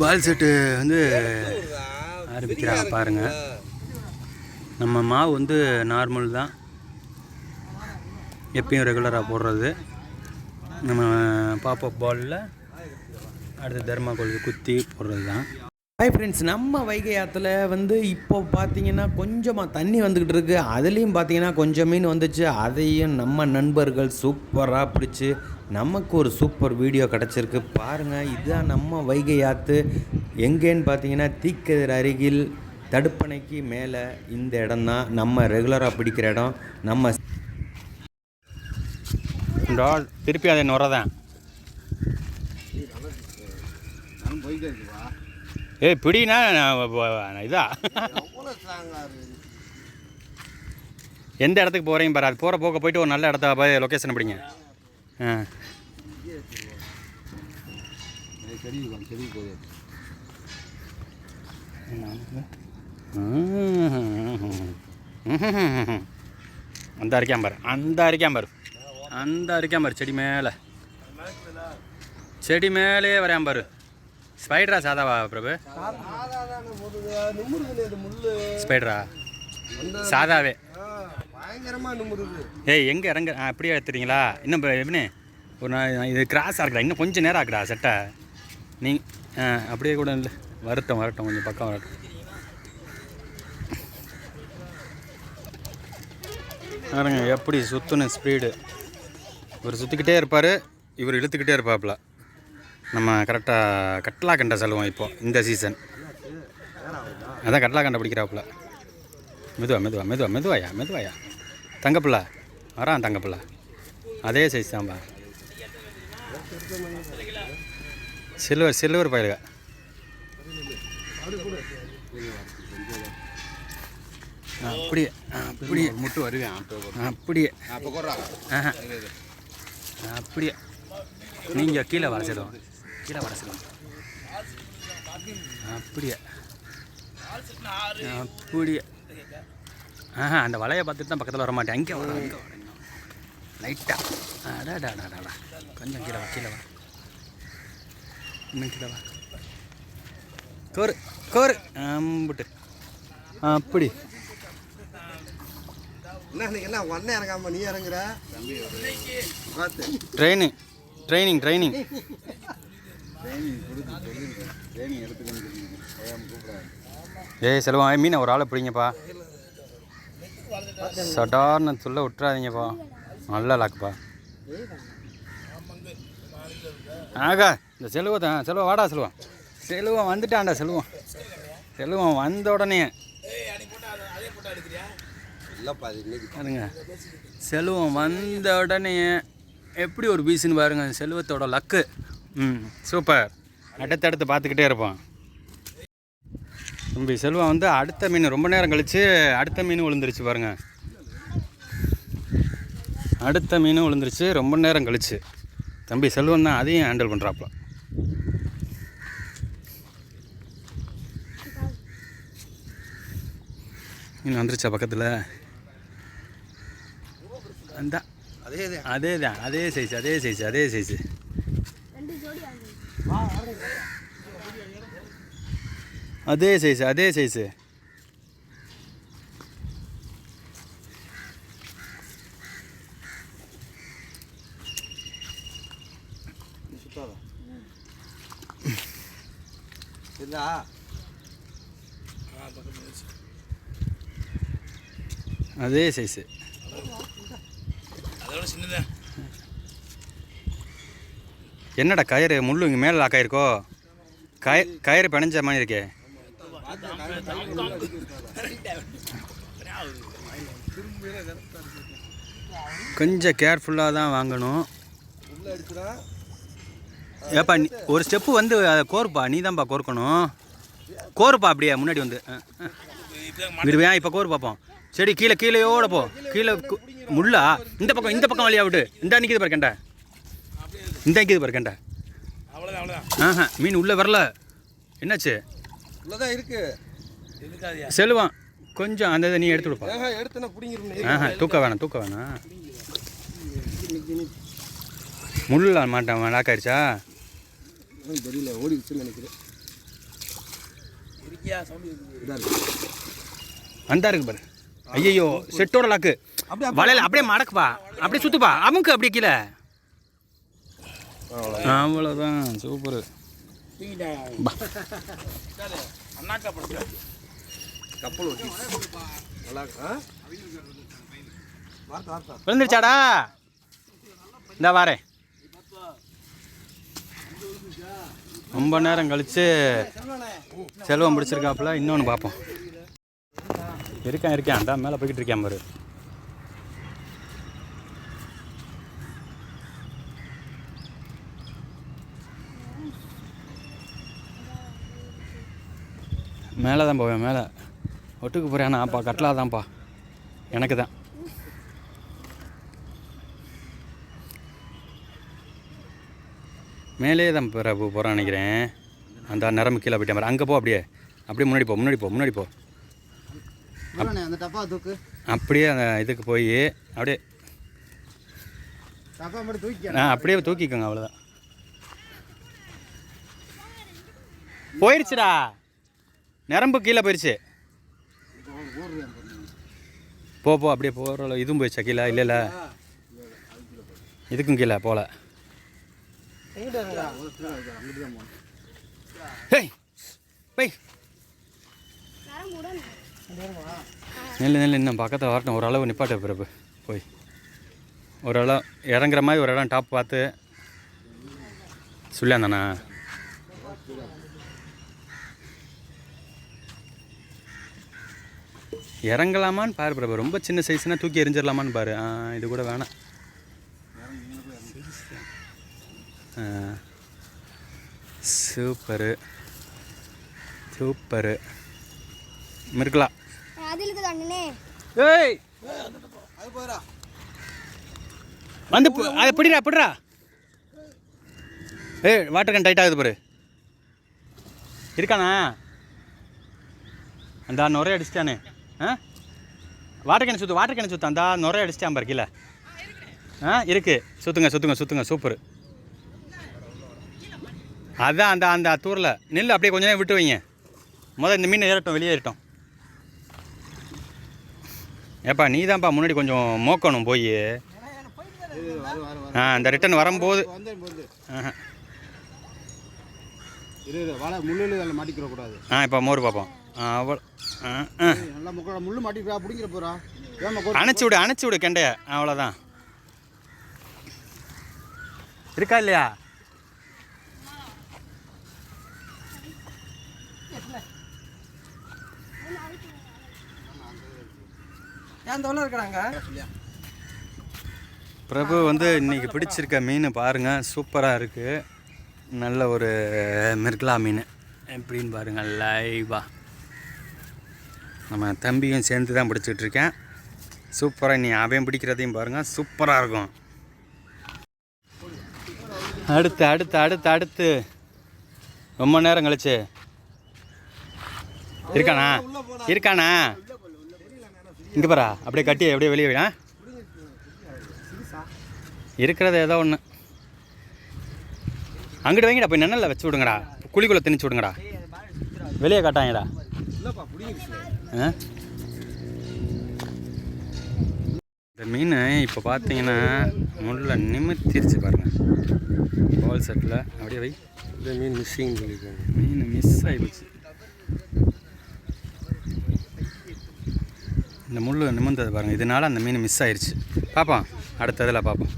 பால் set வந்து ஆரம்பிக்கிறாங்க பாருங்கள் நம்ம மாவு வந்து நார்மல் தான். எப்பயும் ரெகுலராக போடுறது. நம்ம பாப்பா பாலில் அடுத்து தர்மாக்கோலுக்கு குத்தி போடுறது தான். ஹாய் ஃப்ரெண்ட்ஸ் நம்ம வைகை ஆற்றுல வந்து இப்போ பார்த்தீங்கன்னா கொஞ்சமாக தண்ணி வந்துக்கிட்டு இருக்கு. அதுலேயும் பார்த்தீங்கன்னா கொஞ்சம் மீன் வந்துச்சு. அதையும் நம்ம நண்பர்கள் சூப்பராக பிடிச்சி நமக்கு ஒரு சூப்பர் வீடியோ கிடச்சிருக்கு. பாருங்கள் இதுதான் நம்ம வைகை ஆற்று எங்கேன்னு பார்த்தீங்கன்னா தீக்கதிர் அருகில் தடுப்பணைக்கு மேலே இந்த இடம் தான் நம்ம ரெகுலராக பிடிக்கிற இடம். நம்ம திருப்பி அதை நுறதான். ஏய் பிடினா நான் இதா? எந்த இடத்துக்கு போகிறீங்க பாரு அது போகிற போக்க போயிட்டு ஒரு நல்ல இடத்த போய் லொக்கேஷன் பிடிங்க. ஆ. அந்த அரிக்காம பாரு அந்த அரிக்காம பாரு. அந்த அரிக்காம பாரு செடி மேலே. செடி மேலே வரையாம பாரு. ஸ்பைடரா சாதாவா பிரபு? ஸ்பைடரா? சாதாவே. ஏய் எங்கே இறங்க அப்படியே எடுத்துறீங்களா? இன்னும் எப்படின்னு ஒரு நான் இது கிராஸாக இருக்குடா இன்னும் கொஞ்சம் நேரம் ஆக்குடா செட்டை நீ அப்படியே கூட இல்லை. வரட்டும் வரட்டும் கொஞ்சம் பக்கம் வரட்டும். பாருங்க எப்படி சுற்றுன ஸ்பீடு இவர் சுற்றிக்கிட்டே இருப்பார் இவர் இழுத்துக்கிட்டே இருப்பாப்புல நம்ம கரெக்டாக கட்லா கண்டை செல்வோம் இப்போ இந்த சீசன் அதான் கட்லா கண்டை பிடிக்கிறாப்புல. மெதுவா மெதுவா மெதுவா மெதுவாயா மெதுவாயா? தங்கப்பிள்ள வரான் தங்கப்பிள்ள அதே சைஸ் தான்பா. சில்வர் சில்வர் பயிலுக. அப்படியே அப்படியே. முட்டு வருவேன் அப்படியே. அப்படியே. நீங்கள் கீழே வர சொல்லுவோம் கீழே வர சொல்லுவோம் அப்படியே? அப்படியே? ஆஹா அந்த வலையை பார்த்துட்டு தான் பக்கத்தில் வர மாட்டேன் அங்கே வர அங்கே வர லைட்டாக அடாடாடாடா கொஞ்சம் கீழே வா கீழே வா. இன்னும் கீழே வா. கோரு கோரு. அம்புட்டு. அப்படி. என்ன அண்ணன் இறங்காம நீ இறங்குற? ட்ரைனிங் ட்ரைனிங் ட்ரைனிங் ஏய் செல்வம் மீனை ஒரு ஆளை பிடிங்கப்பா. சடார்னு துள்ள விட்டுறாதீங்கப்பா. நல்ல லாக்குப்பா ஆகா இந்த செல்வத்தை செல்வம் வாடா செல்வம் செல்வம் வந்துட்டான்டா செல்வம் செல்வம் வந்த உடனே. பாருங்க. செல்வம் வந்த உடனே எப்படி ஒரு பீஸுன்னு பாருங்க செல்வத்தோட லக்கு ம் சூப்பர். அடுத்தடுத்து பார்த்துக்கிட்டே இருப்பான் தம்பி செல்வம் வந்து அடுத்த மீன் ரொம்ப நேரம் கழிச்சு அடுத்த மீன் விழுந்துருச்சு பாருங்கள் அடுத்த மீன் விழுந்துருச்சு ரொம்ப நேரம் கழிச்சு. தம்பி செல்வம் தான் அதையும் ஹேண்டில் பண்ணுறாப்புல மீன் வந்துருச்சா பக்கத்தில்? அந்த அதே தான் அதே சைஸ் அதே சைஸ் அதே சைஸ் அதே சைஸ் அதே சைஸ் அதே சைஸ் சுத்தாதா இல்லா அதே சைஸ் என்னடா கயிறு? முள்ளு இங்கே மேலே லாக் கய கயிறு பிணைஞ்ச மாதிரி இருக்கே. கொஞ்சம் கேர்ஃபுல்லாக தான் வாங்கணும். ஏப்பா நீ ஒரு ஸ்டெப்பு வந்து அதை கோர்ப்பா? நீ தான்ப்பா கோர்க்கணும். கோருப்பா அப்படியே முன்னாடி வந்து. ஆ, இப்போ கோரு பார்ப்போம் சரி கீழே கீழேயோட போ. கீழே முள்ளா? இந்த பக்கம் இந்த பக்கம் வழியா விட்டு இந்த நிற்கிது பாரு இந்த நிற்கிது பாரு கண்டா. ஆஹா மீன் உள்ளே வரல. என்னாச்சு? உள்ளதான் இருக்கு. செல்வம் கொஞ்சம் அந்த இதை நீ எடுத்து கொடுப்பா ஏங்க எடுத்துனா பிடிங்கிருந்தேன் ஆஹா தூக்க வேணாம் தூக்க வேணாம். முள்ள மாட்டேன் லாக்காயிருச்சா தெரியல ஓடிடுச்சுன்னு நினைக்கிறேன். இதா இருக்கு. வந்தா இருக்கு பாரு. ஐயோ செட்டோட லாக்கு அப்படியே வலையில அப்படியே மடக்குப்பா. அப்படியே சுத்துப்பா. அமுக்கு அப்படியே கீழே. அவ்வளோதான் சூப்பர். விழுந்துருச்சாடா? இந்த வாரேன் ரொம்ப நேரம் கழிச்சு செல்வம் பிடிச்சிருக்காப்புல இன்னொன்று பார்ப்போம். இருக்கான் இருக்கான். அந்த மேலே போய்கிட்டு இருக்கான் பாரு. மேலே தான் போவேன் மேலே. ஒட்டுக்கு போகிறேன்னாப்பா கட்டலாக தான்ப்பா எனக்கு தான். மேலே தான் பிரபு போகிறான் நினைக்கிறேன். அந்த நரம்பு கீழே போயிட்டேன் பாரு. அங்கே போ அப்படியே. அப்படியே முன்னாடி போ முன்னாடி போ முன்னாடி போ. அப்படியே அந்த இதுக்கு போய் அப்படியே. ஆ அப்படியே தூக்கிக்கோங்க அவ்வளோதான் போயிடுச்சுடா நரம்பு கீழே போயிடுச்சு போ போ அப்படியே போகிற இதுவும் போயிடுச்சா கீழே? இல்லை இல்லை. இதுக்கும் கீழே போகல ஹேய் பை நெல்லு நெல்லு இன்னும் பக்கத்தில் வரட்டும். ஓரளவு நிப்பாட்ட பிறப்பு போய். ஒரு இடம் இறங்குற மாதிரி ஒரு இடம் டாப் பார்த்து. சொல்லியாந்தாண்ணா இறங்கலாமான்னு பாரு பிரபா. ரொம்ப சின்ன சைஸ்னால் தூக்கி எரிஞ்சிடலாமான்னு பாரு. இது கூட வேணாம். சூப்பரு. சூப்பரு. மிருக்கலா ஏய்! வந்து அதை பிடிடா பிடிடா. ஏய் வாட்டர் கன் டைட் ஆகுது பாரு. இருக்கானா? அந்த நுரைய அடிச்சிட்டானே ஆ? வாட்டர் கேன் சுற்று வாட்டர் கேன் சுற்று அந்த நுரைய அடிச்சிட்டான் பாரு கீழே. ஆ இருக்கு. சுற்றுங்க சுற்றுங்க சுற்றுங்க சூப்பர் அதான் அந்த அந்த தூரில். நெல் அப்படியே கொஞ்ச நேரம் விட்டு வைங்க. முதல்ல இந்த மீன் ஏறட்டும் வெளியே ஏறட்டும். ஏப்பா நீ தான்ப்பா முன்னாடி கொஞ்சம் மோக்கணும் போய். ஆ இந்த ரிட்டன் வரும்போது. ஆ இப்போ மோர் பார்ப்போம் அவள் ஆ ஆ நல்லா முக்கோட முள்ளு மாட்டிக்கிறா பிடிங்கிற போறா. ஏமா அணைச்சி விடு அணைச்சி விடு கெண்டைய. அவ்வளோதான் இருக்கா இல்லையா? ஏன் தோலை இருக்கிறாங்க? பிரபு வந்து இன்னைக்கு பிடிச்சிருக்க மீன் பாருங்க சூப்பராக இருக்குது நல்ல ஒரு மிர்கலா மீன். எப்படின்னு பாருங்க லைவா நம்ம தம்பியும் சேர்ந்து தான் பிடிச்சிட்டு இருக்கேன் சூப்பராக நீ அவன் பிடிக்கிறதையும் பாருங்கள் சூப்பராக இருக்கும். அடுத்து அடுத்து அடுத்து அடுத்து. ரொம்ப நேரம் கழிச்சு. இருக்கானா? இருக்கானா? இங்கே பாரா அப்படியே கட்டி அப்படியே வெளியே வை, இருக்கிறது ஏதோ ஒன்று அங்கிட்டு வைங்கடா போய் நிழல்ல வச்சு விடுங்கடா. குழிக்குள்ளே திணிச்சு விடுங்கடா. வெளியே காட்டாங்கடா. இந்த மீன் இப்போ பார்த்தீங்கன்னா முள்ள நிமித்திருச்சு பாருங்க. பால் செட்டில் அப்படியே வை. இந்த மீன் மிஸ்ஸிங் சொல்லியிருக்காங்க. மீன் மிஸ் ஆகிடுச்சு இந்த முள் நிமிர்ந்தது பாருங்கள் இதனால அந்த மீன் மிஸ் ஆயிடுச்சு. பார்ப்போம் அடுத்த இதில் பார்ப்போம்